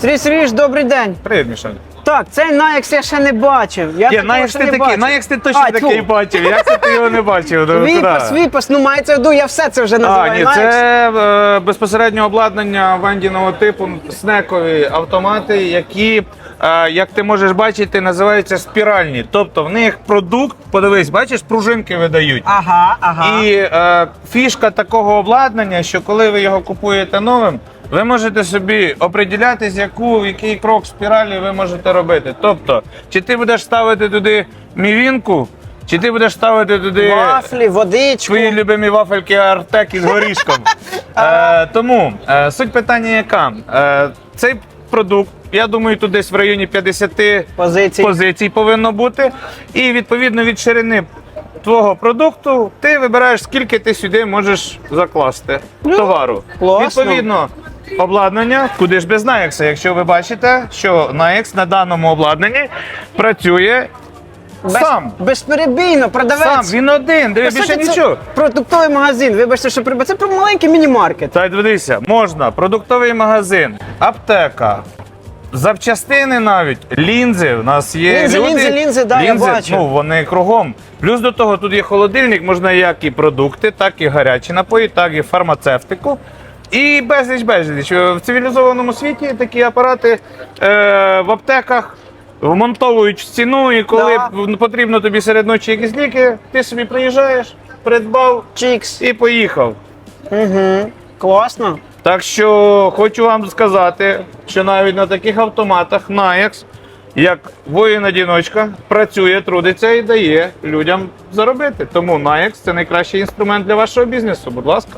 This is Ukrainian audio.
Сергій Сергійович, добрий день. Привіт, Мішель. Так, цей Наекс я ще не бачив. Я Ні, такого ще ти не такий, бачив. Ти точно А, такий тьфу. бачив. Як це ти його не бачив? Ну, Віпас, віпас, ну мається в виду, я все це вже А, називаю. ні, це е, безпосередньо обладнання вендіного типу, снекові автомати, які, е, як ти можеш бачити, називаються спіральні. Тобто в них продукт, подивись, бачиш, пружинки видають. Ага, ага. І е, фішка такого обладнання, що коли ви його купуєте новим, ви можете собі оприділятись, яку, який крок спіралі ви можете робити. Тобто, чи ти будеш ставити туди мівінку, чи ти будеш ставити туди Вафлі, водичку. свої любимі вафельки Артек із горішком. е, тому е, суть питання яка? Е, цей продукт, я думаю, тут десь в районі 50 Позицій. позицій повинно бути. І відповідно від ширини твого продукту ти вибираєш, скільки ти сюди можеш закласти товару. класно. Відповідно. Обладнання, куди ж без Наекса, якщо ви бачите, що Наекс на даному обладнанні працює Без- сам. Безперебійно, продавець. Сам, він один, диви, По суті, більше це нічого. Продуктовий магазин. Вибачте, що прибав. Це про маленький міні-маркет. Та й дивися, можна продуктовий магазин, аптека. Запчастини навіть, лінзи. У нас є Лінзи, люди, лінзи, лінзи, да, я бачу. Ну, вони кругом. Плюс до того тут є холодильник, можна як і продукти, так і гарячі напої, так і фармацевтику. І безліч безліч. В цивілізованому світі такі апарати е, в аптеках вмонтовують в стіну, і коли Да. потрібно тобі серед ночі якісь ліки, ти собі приїжджаєш, придбав Чікс. і поїхав. Угу. Класно. Так що хочу вам сказати, що навіть на таких автоматах Nayax, як воїн-одіночка, працює, трудиться і дає людям заробити. Тому Nayax – це найкращий інструмент для вашого бізнесу. Будь ласка.